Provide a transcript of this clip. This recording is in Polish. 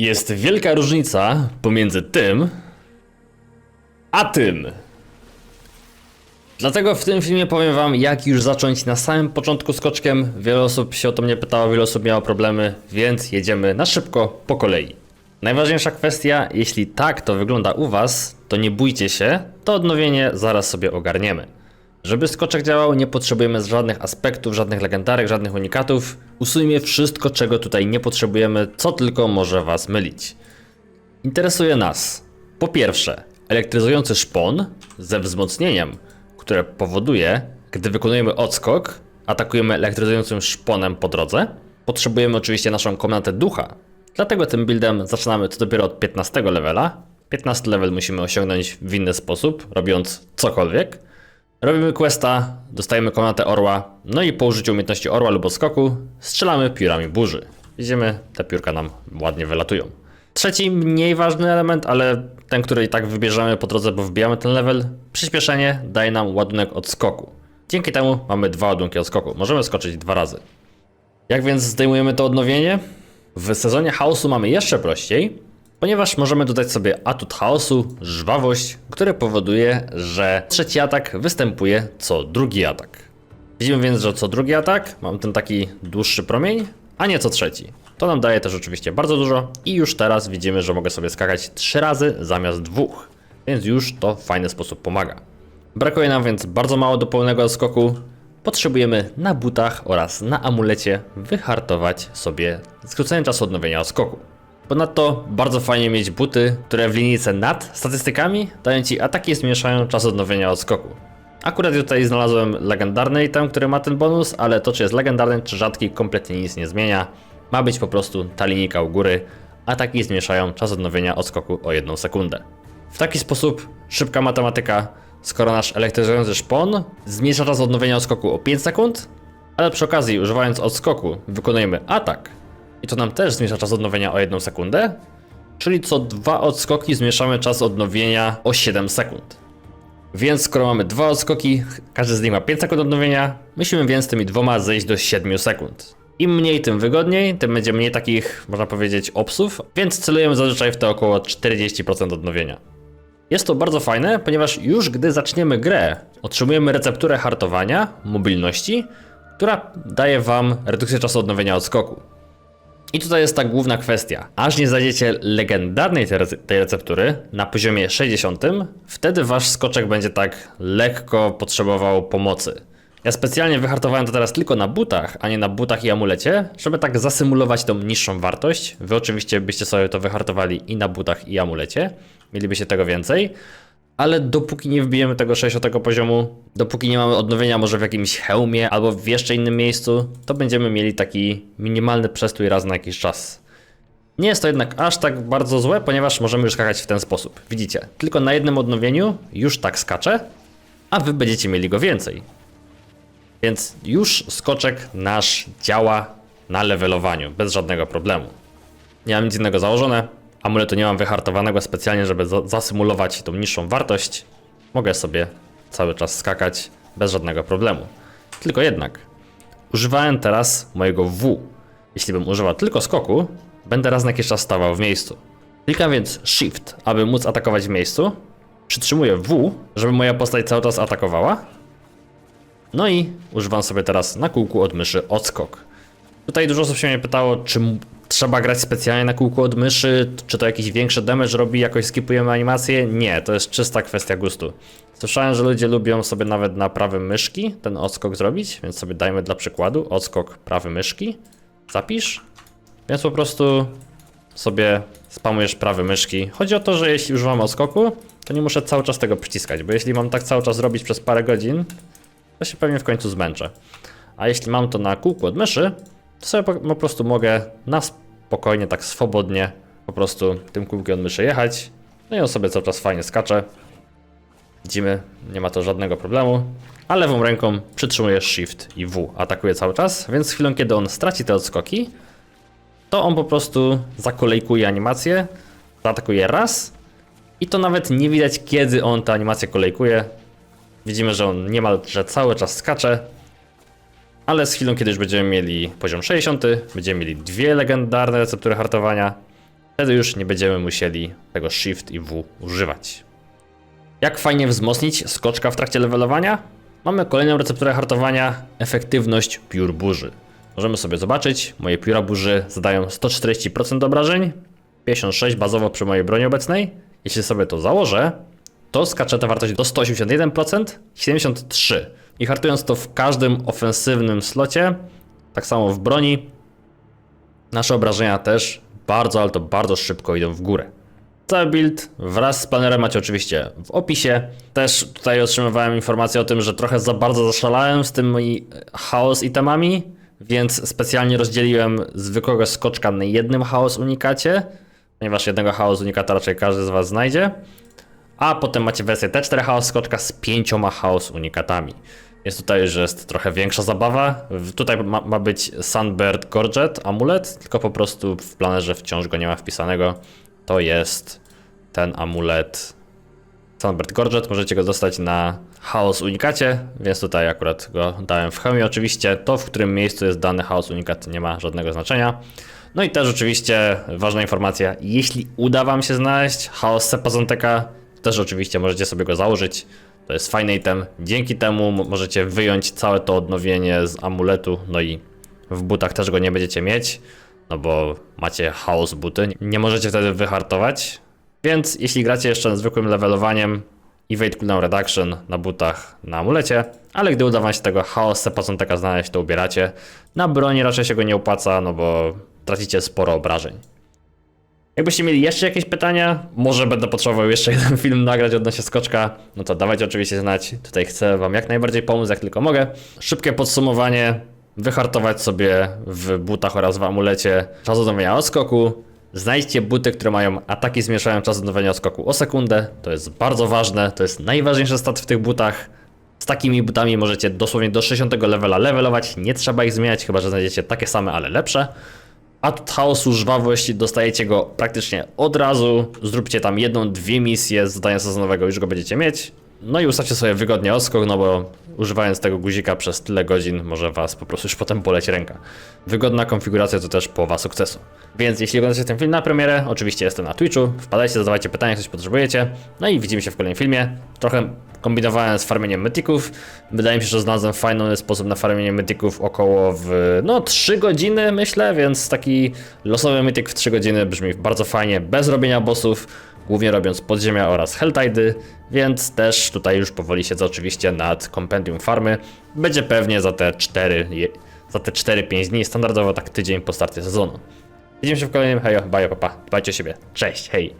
Jest wielka różnica pomiędzy tym a tym. Dlatego w tym filmie powiem wam, jak już zacząć na samym początku skoczkiem. Wiele osób się o to mnie pytało, wiele osób miało problemy, więc jedziemy na szybko po kolei. Najważniejsza kwestia, jeśli tak to wygląda u was, to nie bójcie się, to odnowienie zaraz sobie ogarniemy. Żeby skoczek działał, nie potrzebujemy żadnych aspektów, żadnych legendarek, żadnych unikatów. Usuńmy wszystko, czego tutaj nie potrzebujemy, co tylko może was mylić. Interesuje nas po pierwsze elektryzujący szpon ze wzmocnieniem, które powoduje, gdy wykonujemy odskok, atakujemy elektryzującym szponem po drodze. Potrzebujemy oczywiście naszą komnatę ducha, dlatego tym buildem zaczynamy to dopiero od 15 levela. 15 level musimy osiągnąć w inny sposób, robiąc cokolwiek. Robimy questa, dostajemy komnatę orła, no i po użyciu umiejętności orła lub skoku strzelamy piórami burzy. Widzimy, te piórka nam ładnie wylatują. Trzeci, mniej ważny element, ale ten, który i tak wybierzemy po drodze, bo wbijamy ten level, przyspieszenie daje nam ładunek od skoku. Dzięki temu mamy dwa ładunki od skoku. Możemy skoczyć dwa razy. Jak więc zdejmujemy to odnowienie? W sezonie chaosu mamy jeszcze prościej, ponieważ możemy dodać sobie atut chaosu, żwawość, który powoduje, że trzeci atak występuje co drugi atak. Widzimy więc, że co drugi atak mam ten taki dłuższy promień, a nie co trzeci. To nam daje też oczywiście bardzo dużo i już teraz widzimy, że mogę sobie skakać trzy razy zamiast dwóch, więc już to w fajny sposób pomaga. Brakuje nam więc bardzo mało do pełnego skoku. Potrzebujemy na butach oraz na amulecie wyhartować sobie skrócenie czasu odnowienia skoku. Ponadto bardzo fajnie mieć buty, które w linijce nad statystykami dają Ci ataki i zmniejszają czas odnowienia odskoku. Akurat tutaj znalazłem legendarny item, który ma ten bonus, ale to czy jest legendarny czy rzadki kompletnie nic nie zmienia. Ma być po prostu ta linijka u góry, ataki zmniejszają czas odnowienia odskoku o 1 sekundę. W taki sposób szybka matematyka, skoro nasz elektryzujący szpon zmniejsza czas odnowienia odskoku o 5 sekund, ale przy okazji używając odskoku wykonujemy atak i to nam też zmniejsza czas odnowienia o 1 sekundę, czyli co dwa odskoki zmniejszamy czas odnowienia o 7 sekund. Więc skoro mamy dwa odskoki, każdy z nich ma 5 sekund odnowienia, musimy więc tymi dwoma zejść do 7 sekund. Im mniej, tym wygodniej, tym będzie mniej takich, można powiedzieć, opsów, więc celujemy zazwyczaj w te około 40% odnowienia. Jest to bardzo fajne, ponieważ już gdy zaczniemy grę, otrzymujemy recepturę hartowania, mobilności, która daje Wam redukcję czasu odnowienia odskoku. I tutaj jest ta główna kwestia. Aż nie znajdziecie legendarnej tej rece- tej receptury na poziomie 60, wtedy wasz skoczek będzie tak lekko potrzebował pomocy. Ja specjalnie wyhartowałem to teraz tylko na butach, a nie na butach i amulecie, żeby tak zasymulować tą niższą wartość. Wy oczywiście byście sobie to wyhartowali i na butach i amulecie, mielibyście tego więcej. Ale dopóki nie wbijemy tego 60 poziomu, dopóki nie mamy odnowienia może w jakimś hełmie albo w jeszcze innym miejscu, to będziemy mieli taki minimalny przestój raz na jakiś czas. Nie jest to jednak aż tak bardzo złe, ponieważ możemy już skakać w ten sposób. Widzicie, tylko na jednym odnowieniu już tak skacze, a wy będziecie mieli go więcej. Więc już skoczek nasz działa na levelowaniu, bez żadnego problemu. Nie mam nic innego założone. Amuletu nie mam wyhartowanego specjalnie, żeby za- zasymulować tą niższą wartość. Mogę sobie cały czas skakać bez żadnego problemu. Tylko jednak, używałem teraz mojego W. Jeśli bym używał tylko skoku, będę raz na jakiś czas stawał w miejscu. Klikam więc Shift, aby móc atakować w miejscu. Przytrzymuję W, żeby moja postać cały czas atakowała. No i używam sobie teraz na kółku od myszy odskok. Tutaj dużo osób się mnie pytało, czy trzeba grać specjalnie na kółku od myszy, czy to jakiś większy damage robi, jakoś skipujemy animację? Nie, to jest czysta kwestia gustu. Słyszałem, że ludzie lubią sobie nawet na prawym myszki ten odskok zrobić, więc sobie dajmy dla przykładu odskok prawy myszki. Zapisz. Więc po prostu sobie spamujesz prawy myszki. Chodzi o to, że jeśli używam odskoku, to nie muszę cały czas tego przyciskać, bo jeśli mam tak cały czas robić przez parę godzin, to się pewnie w końcu zmęczę. A jeśli mam to na kółku od myszy, to sobie po, po prostu mogę na spokojnie, tak swobodnie po prostu tym kółkiem od myszy jechać. No i on sobie cały czas fajnie skacze. Widzimy, nie ma to żadnego problemu. A lewą ręką przytrzymujesz Shift i W, atakuje cały czas, więc w chwilę kiedy on straci te odskoki, to on po prostu zakolejkuje animację, zaatakuje raz i to nawet nie widać kiedy on tę animację kolejkuje. Widzimy, że on niemalże cały czas skacze, ale z chwilą, kiedy już będziemy mieli poziom 60, będziemy mieli dwie legendarne receptury hartowania. Wtedy już nie będziemy musieli tego Shift i W używać. Jak fajnie wzmocnić skoczka w trakcie levelowania? Mamy kolejną recepturę hartowania, efektywność piór burzy. Możemy sobie zobaczyć, moje pióra burzy zadają 140% obrażeń, 56 bazowo przy mojej broni obecnej. Jeśli sobie to założę, to skacze ta wartość do 181%, 73%. I hartując to w każdym ofensywnym slocie, tak samo w broni, nasze obrażenia też bardzo, ale to bardzo szybko idą w górę. Cały build wraz z planerem macie oczywiście w opisie. Też tutaj otrzymywałem informację o tym, że trochę za bardzo zaszalałem z tymi chaos itemami, więc specjalnie rozdzieliłem zwykłego skoczka na jednym chaos unikacie, ponieważ jednego chaos unikata raczej każdy z was znajdzie. A potem macie wersję T4 chaos skoczka z pięcioma chaos unikatami. Jest tutaj już jest trochę większa zabawa. Tutaj ma, ma być Sunbird Gorget amulet, tylko po prostu w planerze wciąż go nie ma wpisanego. To jest ten amulet Sunbird Gorget. Możecie go dostać na Chaos Unikacie, więc tutaj akurat go dałem w chemii. Oczywiście to, w którym miejscu jest dany Chaos Unikat nie ma żadnego znaczenia. No i też oczywiście ważna informacja, jeśli uda wam się znaleźć Chaos Sepazanteka, też oczywiście możecie sobie go założyć. To jest fajny item. Dzięki temu możecie wyjąć całe to odnowienie z amuletu, no i w butach też go nie będziecie mieć, no bo macie chaos buty. Nie możecie wtedy wyhartować. Więc jeśli gracie jeszcze zwykłym levelowaniem, evade cooldown reduction na butach na amulecie, ale gdy uda wam się tego chaos sepacąteka znaleźć, to ubieracie. Na broni raczej się go nie opłaca, no bo tracicie sporo obrażeń. Jakbyście mieli jeszcze jakieś pytania, może będę potrzebował jeszcze jeden film nagrać odnośnie skoczka, no to dawajcie oczywiście znać. Tutaj chcę wam jak najbardziej pomóc, jak tylko mogę. Szybkie podsumowanie. Wyhartować sobie w butach oraz w amulecie czas odnowienia odskoku. Znajdźcie buty, które mają ataki zmniejszają czas odnowienia odskoku o sekundę. To jest bardzo ważne, to jest najważniejszy stat w tych butach. Z takimi butami możecie dosłownie do 60 levela levelować, nie trzeba ich zmieniać, chyba że znajdziecie takie same, ale lepsze. Atut chaosu, żwawość, dostajecie go praktycznie od razu. Zróbcie tam jedną, dwie misje z zadania sezonowego, już go będziecie mieć. No i ustawcie sobie wygodnie odskok, no bo używając tego guzika przez tyle godzin może was po prostu już potem boleć ręka. Wygodna konfiguracja to też połowa sukcesu. Więc jeśli oglądacie ten film na premierę, oczywiście jestem na Twitchu, wpadajcie, zadawajcie pytania, coś potrzebujecie. No i widzimy się w kolejnym filmie. Trochę kombinowałem z farmieniem mytików. Wydaje mi się, że znalazłem fajny sposób na farmienie mytików około w no 3 godziny myślę, więc taki losowy mytik w 3 godziny brzmi bardzo fajnie, bez robienia bossów, głównie robiąc podziemia oraz helltidy, więc też tutaj już powoli siedzę oczywiście nad kompendium farmy. Będzie pewnie za te 4 je- za te 4-5 dni, standardowo tak tydzień po starcie sezonu. Widzimy się w kolejnym, hejo, bye, papa, dbajcie o siebie, cześć, hej.